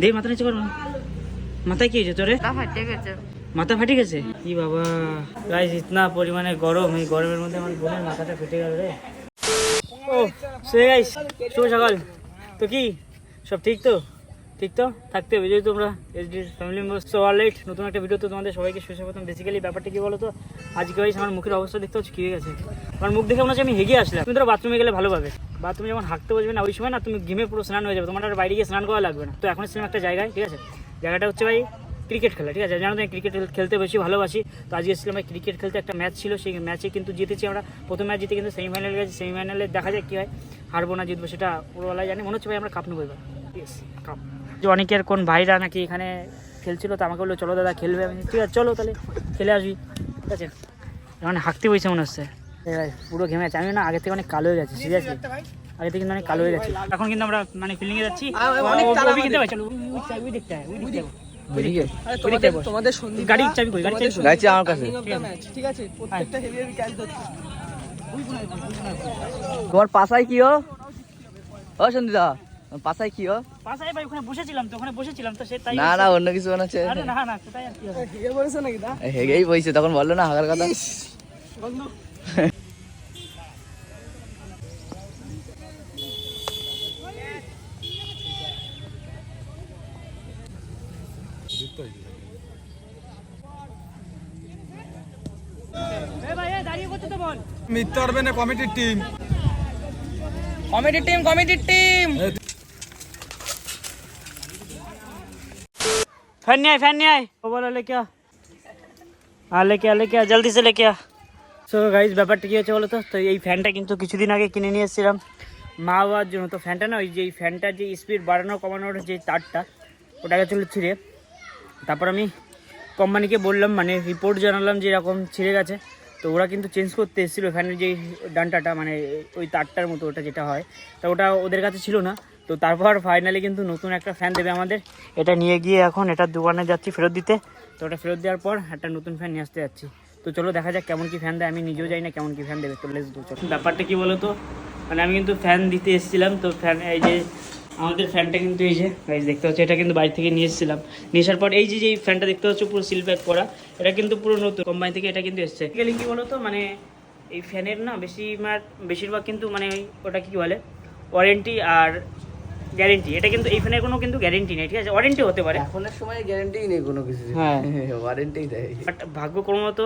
দেখি মাথা নিচে কর মাথায় কি হয়েছে তোরে? মাথা ফাটে গেছে। কি বাবা। গাইস ইতনা পরিমাণে গরম। এই গরমের মধ্যে আমার বোনের মাথাটা ফেটে গেল রে। ও সে গাইস শুভ সকাল। তো কি? সব ঠিক তো? ঠিক তো? থাকতে হবে যদি তোমরা SD family member so alright নতুন একটা ভিডিও তো তোমাদের সবাইকে সুস্বাগতম। বেসিক্যালি ব্যাপারটা কি বলো তো আজকে গাইস আমার মুখের অবস্থা দেখতে হচ্ছে কি হয়ে গেছে? আমার মুখ দেখে মনে হচ্ছে আমি হেগে আসলাম। তুমি ধরো বাথরুমে গেলে ভালো পাবে। বাথরুমে যখন হাঁকতে বসবে না, ওই সময় না তুমি ঘেমে পুরো স্নান হয়ে যাবে। তোমার আর বাইরে গিয়ে স্নান করা লাগবে না। তো এখন ছিলাম একটা জায়গায়, ঠিক আছে? জায়গাটা হচ্ছে ভাই ক্রিকেট খেলা, ঠিক আছে? জানো তো ক্রিকেট খেলতে বেশি ভালোবাসি। তো আজকে এসেছিলাম ভাই ক্রিকেট খেলতে একটা ম্যাচ ছিল, সেই ম্যাচে কিন্তু জিতেছি আমরা। প্রথম ম্যাচ জিতে কিন্তু সেমিফাইনাল গেছি। সেমিফাইনালে দেখা যাক কী হয়। হারবো না জিতবো সেটা পুরোবেলায় জানি। মনে হচ্ছে ভাই আমরা কাপ নেব এবার। ইয়েস কাপ যে অনেকের কোন ভাইরা নাকি এখানে খেলছিল তো আমাকে বলল চলো দাদা খেলবে। আমি ঠিক আছে চলো তাহলে খেলে আসবি। ঠিক আছে। মানে হাঁকতে বসে মনে হচ্ছে। এই ভাই, পুরো ঘেমে আছে। আমি না আগে থেকে অনেক কালো হয়ে গেছে সিরিয়াসলি আগে থেকে কিন্তু অনেক কালো হয়ে গেছে। এখন কিন্তু আমরা মানে যাচ্ছি। ওই দিকটায় বস। তোমাদের গাড়ি চাবি কই? গাড়ি চাবি কই? আমার কাছে। ঠিক আছে? প্রত্যেকটা হেভি হেভি ক্যাচ তোমার পাশায় কি ও? ও সন্দীদা তোমার পাশায় কি ও? পাশে ভাই ওখানে বসেছিলাম তো ওখানে বসেছিলাম তো সে তাই না না অন্য কিছু মনে হচ্ছে আরে না না কোথায় আর কি হবে? হেগে বলেছে নাকি দা হেগেই বইছে তখন বলল না হাগার কথা। বন্ধু। কমিটির টিম। কমিটির টিম কমিটির টিম। फैन नहीं आए फैन नहीं आए वो बोला लेके आ हाँ लेके आ लेके आ जल्दी से लेके आ সো গাইজ ব্যাপারটা কী হচ্ছে বলো তো তো এই ফ্যানটা কিন্তু কিছুদিন আগে কিনে নিয়ে এসেছিলাম মা বাবার জন্য তো ফ্যানটা না ওই যে এই ফ্যানটার যে স্পিড বাড়ানো কমানোর যে তারটা ওটাকে চলে ছিঁড়ে তারপর আমি কোম্পানিকে বললাম মানে রিপোর্ট জানালাম যে এরকম ছিঁড়ে গেছে তো ওরা কিন্তু চেঞ্জ করতে এসেছিলো ফ্যানের যে ডান্টাটা মানে ওই তারটার মতো ওটা যেটা হয় তা ওটা ওদের কাছে ছিল না তো তারপর ফাইনালি কিন্তু নতুন একটা ফ্যান দেবে আমাদের। এটা নিয়ে গিয়ে এখন এটার দোকানে যাচ্ছি ফেরত দিতে। তো ওটা ফেরত দেওয়ার পর একটা নতুন ফ্যান নিয়ে আসতে যাচ্ছি। তো চলো দেখা যাক কেমন কি ফ্যান দেয়। আমি নিজেও জানি না কেমন কি ফ্যান দেবে। তো লেস চলো। ব্যাপারটা কি বলো তো মানে আমি কিন্তু ফ্যান দিতে এসেছিলাম। তো ফ্যান এই যে আমাদের ফ্যানটা কিন্তু এই যে গাইজ দেখতে হচ্ছে এটা কিন্তু বাড়ি থেকে নিয়ে এসেছিলাম। নিয়ে আসার পর এই যে এই ফ্যানটা দেখতে হচ্ছে পুরো সিল প্যাক করা এটা কিন্তু পুরো নতুন। কোম্পানি থেকে এটা কিন্তু এসছে। গেলে কী বলো তো মানে এই ফ্যানের না বেশি বেশিরভাগ কিন্তু মানে ওটা কি বলে ওয়ারেন্টি আর গ্যারেন্টি। এটা কিন্তু এই ফ্যানের কোনো কিন্তু গ্যারেন্টি নেই ঠিক আছে? ওয়ারেন্টি হতে পারে। এখনের সময় গ্যারান্টি নেই কোনো কিছু হ্যাঁ। ওয়ারেন্টি দেয়। বাট ভাগ্যক্রমত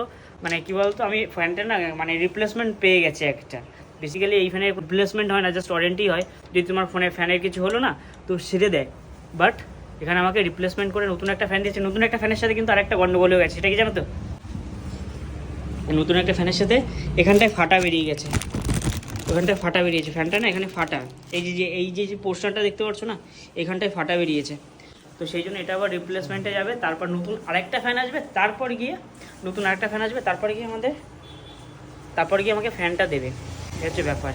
মানে কি বলতো আমি ফ্যানটা না মানে রিপ্লেসমেন্ট পেয়ে গেছে একটা। বেসিক্যালি এই ফ্যানের রিপ্লেসমেন্ট হয় না জাস্ট ওয়ারেন্টি হয়। যদি তোমার ফোনে ফ্যানের কিছু হলো না তো সেরে দেয়। বাট এখানে আমাকে রিপ্লেসমেন্ট করে নতুন একটা ফ্যান দিয়েছে। নতুন একটা ফ্যানের সাথে কিন্তু আরেকটা গন্ডগোল হয়ে গেছে। সেটা কি জানো তো? নতুন একটা ফ্যানের সাথে এখানটায় ফাটা বেরিয়ে গেছে। ওখানটায় ফাটা বেরিয়েছে ফ্যানটা না এখানে ফাটা। এই যে যে এই যে যে পোস্টারটা দেখতে পাচ্ছ না এখানটায় ফাটা বেরিয়েছে। তো সেই জন্য এটা আবার রিপ্লেসমেন্টে যাবে তারপর নতুন আরেকটা ফ্যান আসবে তারপর গিয়ে নতুন আরেকটা ফ্যান আসবে তারপর গিয়ে আমাদের তারপর গিয়ে আমাকে ফ্যানটা দেবে। এটা হচ্ছে ব্যাপার।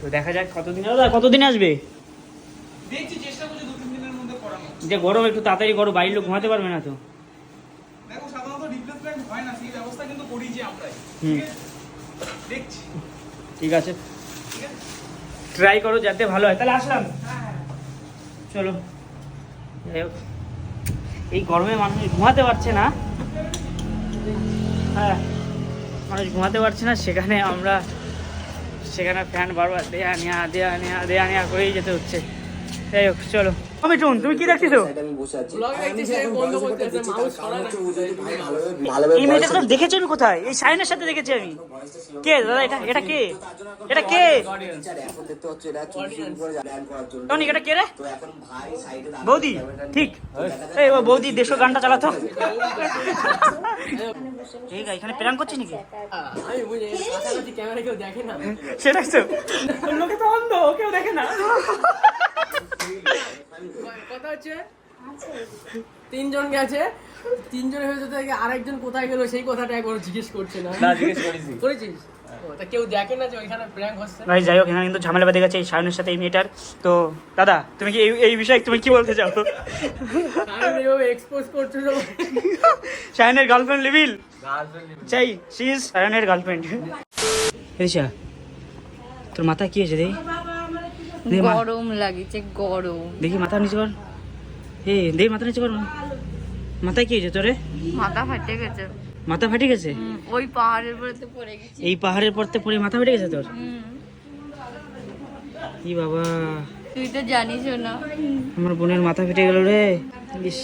তো দেখা যাক কতদিন কতদিন আসবে? দেখছি চেষ্টা করছি দু তিন দিনের মধ্যে করানো যে গরম একটু তাড়াতাড়ি গরম বাড়ির লোক ঘুমাতে পারবে না তো। দেখো সাধারণত রিপ্লেসমেন্ট হয় না সেই ব্যবস্থা কিন্তু করিয়েছি আমরাই। হুম। দেখছি। ঠিক আছে? ট্রাই করো যাতে ভালো হয়। তাহলে আসলাম। চলো। যাই হোক, এই গরমে মানুষ ঘুমাতে পারছে না। হ্যাঁ। মানুষ ঘুমাতে পারছে না সেখানে আমরা সেখানে ফ্যান বারবার দেয়া নেয়া দেয়া নেয়া দেয়া নেয়া করেই যেতে হচ্ছে। যাই হোক চলো। আমি টুন তুমি কি সরা এই মেয়েটা তো দেখেছি আমি কোথায়? এই সাইনের সাথে দেখেছি আমি। কে দাদা এটা এটা কে? এটা কে? টনি এটা কে রে? বৌদি ঠিক। এই বৌদি দেশ গানটা চালাতো। ঠিক আছে এখানে প্রেম করছিস নাকি? আমি বুঝি কাছাকাছি ক্যামেরা কেউ দেখে না সেটাই তো। লোকে তো অন্ধ কেউ দেখে না। কথা হচ্ছে? তিনজন গেছে। তিনজনের ভেতর থেকে আরেকজন কোথায় গেল সেই কথাটা একবার জিজ্ঞেস করছে না। করেছিস? তা কেউ দেখে না যে ওইখানে প্র্যাঙ্ক হচ্ছে? ভাই যাই হোক এখানে কিন্তু ঝামেলা বেঁধে গেছে এই সায়নের সাথে এই মেয়েটার। তো দাদা তুমি কি এই এই বিষয়ে তুমি কি বলতে চাও? এক্সপোজ সায়নের গার্লফ্রেন্ড লিভিল চাই সি ইজ সায়নের গার্লফ্রেন্ড তোর মাথা কি হয়েছে গরম লাগিছে গরম। দেখি মাথা নিচে কর। এই দে মাথা নিচে কর মাথায় কি হয়েছে তোরে? মাথা ফাটে গেছে। মাথা ফাটে গেছে? ওই পাহাড়ের উপরে তো পড়ে গেছি। এই পাহাড়ের পরতে পড়ে মাথা ফেটে গেছে তোর? কি বাবা। তুই তো জানিস না। আমার বোনের মাথা ফেটে গেল রে। ইস।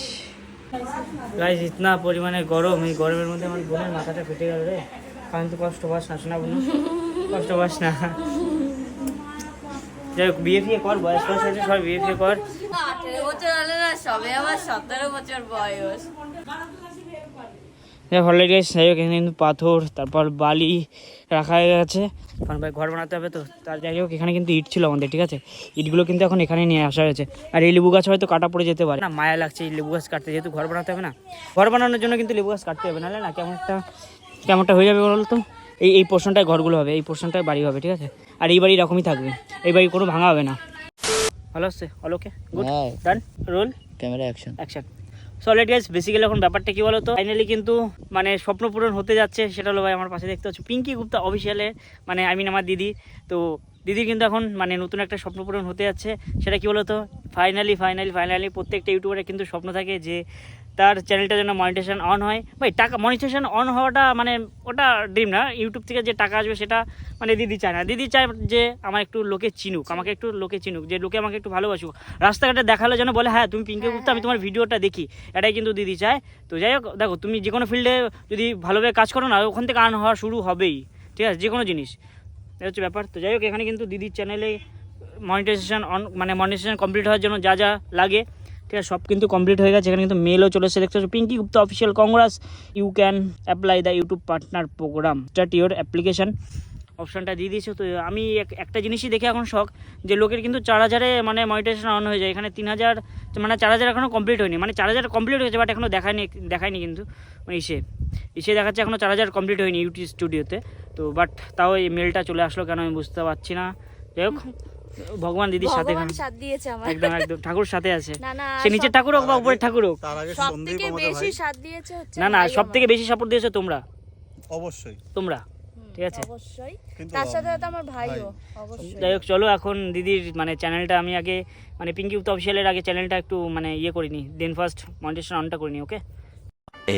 গাইস ইতনা পরিমাণে গরম। এই গরমের মধ্যে আমার বোনের মাথাটা ফেটে গেল রে। কারণ তো কষ্ট পাস না শোনা বোন কষ্ট পাস না। যাই হোক বিয়ে ফিয়ে কর বয়স বয়স হয়েছে সবাই বিয়ে ফিয়ে কর। আঠেরো বছর হলে না সবে আমার সতেরো বছর বয়স। ভালো লাগে যাই হোক এখানে কিন্তু পাথর তারপর বালি রাখা হয়ে গেছে। কারণ ভাই ঘর বানাতে হবে তো তার যাই হোক এখানে কিন্তু ইট ছিল আমাদের ঠিক আছে? ইটগুলো কিন্তু এখন এখানে নিয়ে আসা হয়েছে। আর এই লেবু গাছ হয়তো কাটা পড়ে যেতে পারে। না মায়া লাগছে এই লেবু গাছ কাটতে যেহেতু ঘর বানাতে হবে না। ঘর বানানোর জন্য কিন্তু লেবু গাছ কাটতে হবে নাহলে না কেমন একটা কেমনটা হয়ে যাবে বলো তো এই এই পোর্শনটায় ঘরগুলো হবে এই পোর্শনটায় বাড়ি হবে ঠিক আছে? আর এই বাড়ি এরকমই থাকবে এই বাড়ি কোনো ভাঙা হবে না। ভালো আসছে? অলোকে good done roll camera action action so let guys basically এখন ব্যাপারটা কি বলো তো ফাইনালি কিন্তু মানে স্বপ্ন পূরণ হতে যাচ্ছে সেটা হলো ভাই আমার পাশে দেখতে হচ্ছে পিঙ্কি গুপ্তা অফিসিয়ালে মানে আই মিন আমার দিদি। তো দিদির কিন্তু এখন মানে নতুন একটা স্বপ্ন পূরণ হতে যাচ্ছে সেটা কি বলো তো ফাইনালি ফাইনালি ফাইনালি প্রত্যেকটা ইউটিউবারের কিন্তু স্বপ্ন থাকে যে তার চ্যানেলটা যেন মনিটেশন অন হয়। ভাই, টাকা মনিটেশন অন হওয়াটা মানে ওটা ড্রিম না। ইউটিউব থেকে যে টাকা আসবে সেটা মানে দিদি চায় না। দিদি চায় যে আমার একটু লোকে চিনুক, আমাকে একটু লোকে চিনুক, যে লোকে আমাকে একটু ভালোবাসুক। রাস্তাঘাটে দেখালে যেন বলে হ্যাঁ তুমি পিঙ্কি গুপ্তা আমি তোমার ভিডিওটা দেখি। এটাই কিন্তু দিদি চায়। তো যাই হোক, দেখো, তুমি যে কোনো ফিল্ডে যদি ভালোভাবে কাজ করো না, ওখান থেকে আর্ন হওয়া শুরু হবেই। ঠিক আছে? যে কোনো জিনিস। এই হচ্ছে ব্যাপার। তো যাই হোক, এখানে কিন্তু দিদির চ্যানেলে মনিটাইজেশন অন মানে মনিটাইজেশন কমপ্লিট হওয়ার জন্য যা যা লাগে। ঠিক আছে, সব কিন্তু কমপ্লিট হয়ে গেছে। এখানে কিন্তু মেলও চলে এসে দেখতে Pinki Gupta official congrats you can apply the YouTube partner programme start your application অপশানটা দিয়ে দিয়েছে। তো আমি এক- একটা জিনিসই দেখে এখন শখ যে লোকের কিন্তু চার হাজারে মানে মনিটাইজেশন অন হয়ে যায়। এখানে তিন হাজার মানে চার হাজার এখনও কমপ্লিট হয়নি। মানে চার হাজার কমপ্লিট হয়েছে বাট এখনও দেখায়নি দেখায়নি কিন্তু। মানে ইসে ইসে দেখাচ্ছে এখনও চার হাজার কমপ্লিট হয়নি ইউটিউব স্টুডিওতে তো বাট তাও এই মেলটা চলে আসলো কেন আমি বুঝতে পারছি না। যাই হোক। ভগবান দিদির সাথে ভগবান সাথ দিয়েছে আমার। একদম একদম ঠাকুর সাথে আছে। না না সে নিচের ঠাকুর হোক বা উপরের ঠাকুর হোক। সব থেকে বেশি সাথ দিয়েছে হচ্ছে না না ভাই সব থেকে বেশি সাপোর্ট দিয়েছ তোমরা। অবশ্যই। তোমরা ঠিক আছে। অবশ্যই। তার সাথে সাথে আমার ভাইও অবশ্যই। যাই হোক চলো এখন দিদির মানে চ্যানেলটা আমি আগে মানে পিঙ্কি উত্তা অফিসিয়ালের আগে চ্যানেলটা একটু মানে ইয়ে করিনি দেন ফার্স্ট মনিটেশন অনটা করিনি okay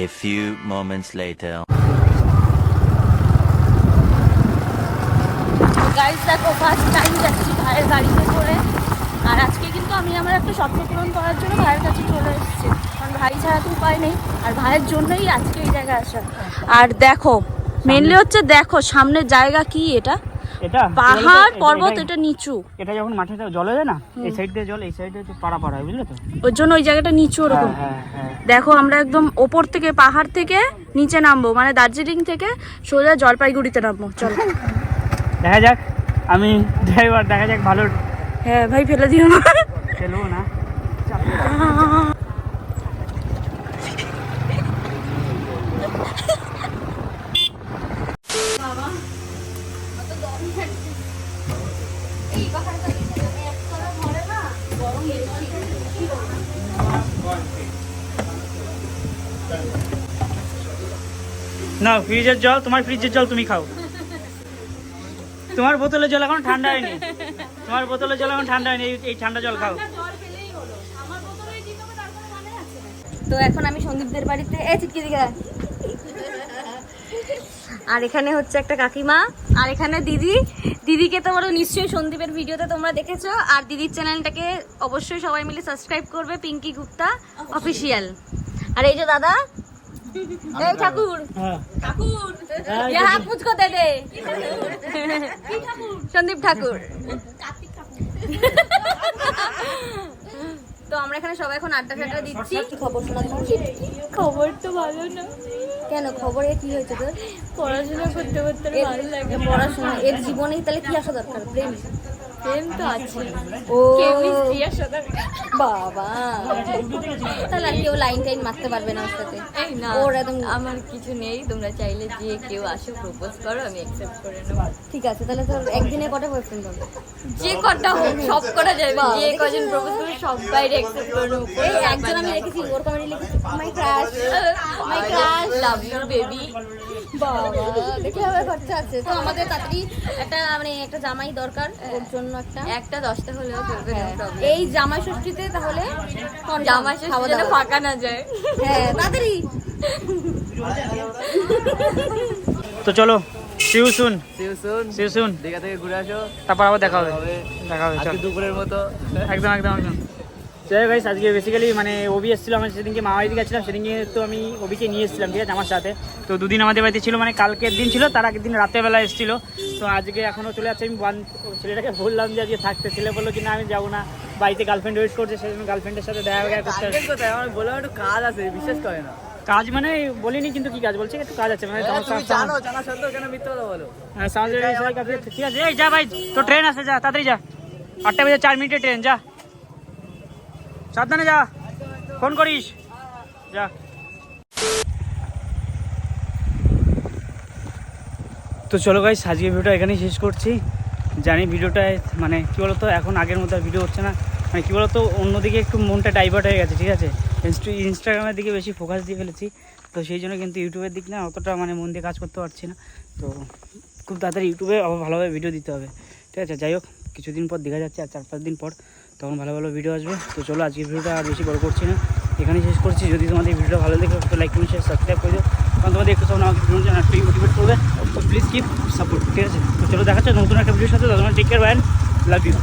A few moments later. Guys দেখো ফার্স্ট টাইম যাচ্ছি ভাইয়ের গাড়িতে করে। আর আজকে কিন্তু আমি আমার একটা স্বপ্ন পূরণ করার জন্য ভাইয়ের কাছে চলে এসেছি। কারণ ভাই ছাড়া তো উপায় নেই আর ভাইয়ের জন্যই আজকে এই জায়গায় আসা। আর দেখো মেনলি হচ্ছে দেখো সামনের জায়গা কি এটা? এটা পাহাড় পর্বত এটা নিচু। এটা যখন মাঠে জল হয়ে যায় না এই সাইড দিয়ে জল এই সাইড পাড়া পাড়া বুঝলে তো? ওর জন্য ওই জায়গাটা নিচু ওরকম। হ্যাঁ হ্যাঁ। দেখো আমরা একদম ওপর থেকে পাহাড় থেকে নিচে নামবো মানে দার্জিলিং থেকে সোজা জলপাইগুড়িতে নামবো চলো। দেখা যাক আমি ড্রাইভার দেখা যাক ভালো হ্যাঁ ভাই ফেলে দিও না। খেলব না। না ফ্রিজের জল তোমার ফ্রিজের জল তুমি খাও। তোমার বোতলের জল এখন ঠান্ডা হয়নি। তোমার বোতলের জল এখন ঠান্ডা হয়নি এই- ঠান্ডা জল খাও। তো এখন আমি সন্দীপদের বাড়িতে এই চিটকি দিকে আর এখানে হচ্ছে একটা কাকিমা আর এখানে দিদি। দিদিকে তোমরা নিশ্চয়ই সন্দীপের ভিডিওতে তোমরা দেখেছ। আর দিদির চ্যানেলটাকে অবশ্যই সবাই মিলে সাবস্ক্রাইব করবে পিঙ্কি গুপ্তা অফিসিয়াল। আর এই যে দাদা এই ঠাকুর। ঠাকুর। ইয়া দে দে। সন্দীপ ঠাকুর। তো আমরা এখানে সবাই এখন আড্ডা টাড্ডা দিচ্ছি। খবর খবর তো ভালো না। কেন? খবরে কি হয়েছে তোর? পড়াশোনা করতে করতে ভালো লাগে পড়াশোনা এর জীবনে তাহলে কি আসা দরকার? প্রেম? তো আছে। ও বাবা। তাহলে কেউ লাইন টাইন মারতে পারবে না ওর সাথে। ওর একদম আমার কিছু নেই তোমরা চাইলে যে কেউ আসো প্রপোজ করো আমি অ্যাকসেপ্ট করে নেব। ঠিক আছে তাহলে একদিনে কটা বয়ফ্রেন্ড হবে? যে কটা হোক সব করা যাবে। যে কজন প্রপোজ করবে সবাই অ্যাকসেপ্ট করে নেব এই একজন আমি রেখেছি ওর কমেন্টে লিখেছি। My crush my crush love you baby বাবা দেখে হবে খরচা আছে। তো আমাদের তাড়াতাড়ি একটা মানে একটা জামাই দরকার ওর জন্য জন্য একটা? একটা দশটা হলেও চলবে হ্যাঁ। এই জামাই ষষ্ঠীতে তাহলে confirm জামা ষষ্ঠী যেন ফাঁকা না যায়। হ্যাঁ তাড়াতাড়ি। তো চলো see you soon see you soon see you soon Digha থেকে ঘুরে আসো। তারপর আবার দেখা হবে। দেখা হবে আজকে দুপুরের মতো। একদম একদম একদম। যাই হোক আজকে বেসিক্যালি মানে ওবি এসেছিল আমার সেদিনকে মামাবাড়িতে গেছিলাম সেদিনকে তো আমি ওবিকে নিয়ে এসেছিলাম ঠিক আছে আমার সাথে। তো দুদিন আমাদের বাড়িতে ছিল মানে কালকের দিন ছিল তার আগের দিন রাতেরবেলা এসেছিল। তো আজকে এখনও চলে যাচ্ছে। আমি ছেলেটাকে বললাম যে আজকে থাকতে। ছেলে বলল কি না আমি যাব না। বাড়িতে গার্লফ্রেন্ড ওয়েট করছে সেজন্য গার্লফ্রেন্ডের সাথে দেখা দেখা করতে কাজের আমার বললাম একটু কাজ আছে বিশ্বাস করে না। কাজ মানে বলিনি কিন্তু কি কাজ? বলছে একটু কাজ আছে মানে তুমি জানো জানা সত্ত্বেও কেন মিথ্যা কথা বলো? হ্যাঁ, কাছে ঠিক আছে এই যা ভাই তো ট্রেন আছে যা তাড়াতাড়ি যা। আটটা বেজে চার মিনিটে ট্রেন যা। সাবধানে যা। ফোন করিস। যা। তো চলো গাইস আজকে ভিডিওটা এখানেই শেষ করছি। জানি ভিডিওটায় মানে কী বলতো, এখন আগের মতো আর ভিডিও হচ্ছে না। মানে কী বলতো, অন্যদিকে একটু মনটা ডাইভার্ট হয়ে গেছে, ঠিক আছে? ইনস্টাগ্রামের দিকে বেশি ফোকাস দিয়ে ফেলেছি। তো সেই জন্য কিন্তু ইউটিউবের দিক না অতটা মানে মন দিয়ে কাজ করতে পারছি না। তো খুব তাড়াতাড়ি ইউটিউবে আবার ভালোভাবে ভিডিও দিতে হবে। ঠিক আছে, যাই হোক, কিছুদিন পর দেখা যাচ্ছে, আর চার পাঁচ দিন পর তখন ভালো ভালো ভিডিও আসবে। তো চলো, আজকের ভিডিওটা আর বেশি বড় করছি না। এখানেই শেষ করছি। যদি তোমাদের ভিডিওটা ভালো দেখে লাইক শেয়ার সাবস্ক্রাইব করে দিও। কারণ তোমাদের একটু তখন আমাকে ভিডিও একটু মোটিভেট করবে। তো প্লিজ কিপ সাপোর্ট ঠিক আছে? তো চলো দেখাচ্ছে নতুন একটা ভিডিওর সাথে তখন take care band love you